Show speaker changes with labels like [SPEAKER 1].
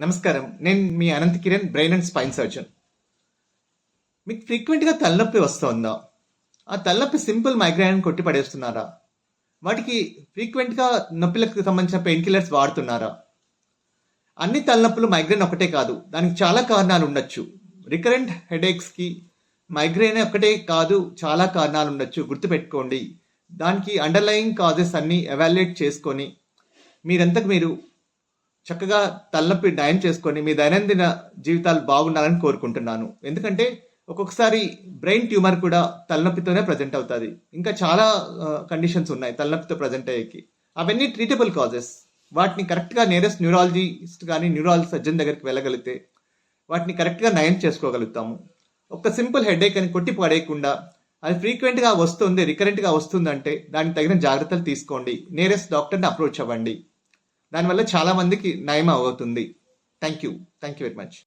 [SPEAKER 1] నమస్కారం. నేను మీ Anant Kiran brain and spine surgeon. మీకు ఫ్రీక్వెంట్గా తలనొప్పి వస్తుందా? ఆ తలనొప్పి సింపుల్ మైగ్రేన్ కొట్టి పడేస్తున్నారా? వాటికి ఫ్రీక్వెంట్గా నొప్పులకు సంబంధించిన పెయిన్ కిల్లర్స్ వాడుతున్నారా? అన్ని తలనొప్పులు మైగ్రేన్ ఒకటే కాదు దానికి చాలా కారణాలు ఉండొచ్చు. రికరెంట్ హెడేక్స్కి మైగ్రేన్ ఒకటే కాదు చాలా కారణాలు ఉండొచ్చు. గుర్తుపెట్టుకోండి. దానికి అండర్లయింగ్ కాజెస్ అన్ని ఎవాల్యుయేట్ చేసుకొని మీరంతకు మీరు చక్కగా తలనొప్పి నయం చేసుకొని మీ దైనందిన జీవితాలు బాగుండాలని కోరుకుంటున్నాను. ఎందుకంటే ఒక్కొక్కసారి బ్రెయిన్ ట్యూమర్ కూడా తలనొప్పితోనే ప్రజెంట్ అవుతుంది. ఇంకా చాలా కండిషన్స్ ఉన్నాయి తలనొప్పితో ప్రజెంట్ అయ్యేకి. అవన్నీ ట్రీటబుల్ కాజెస్. వాటిని కరెక్ట్గా నేరెస్ట్ న్యూరాలజిస్ట్ కానీ న్యూరాలజీ సర్జన్ దగ్గరికి వెళ్ళగలిగితే వాటిని కరెక్ట్గా నయం చేసుకోగలుగుతాము. ఒక సింపుల్ హెడేక్ అని కొట్టి పడేయకుండా అది ఫ్రీక్వెంట్గా వస్తుంది రికరెంట్గా వస్తుందంటే దానికి తగిన జాగ్రత్తలు తీసుకోండి. నేరెస్ట్ డాక్టర్ని అప్రోచ్ అవ్వండి. దానివల్ల చాలా మందికి నయం అవుతుంది thank you thank you very much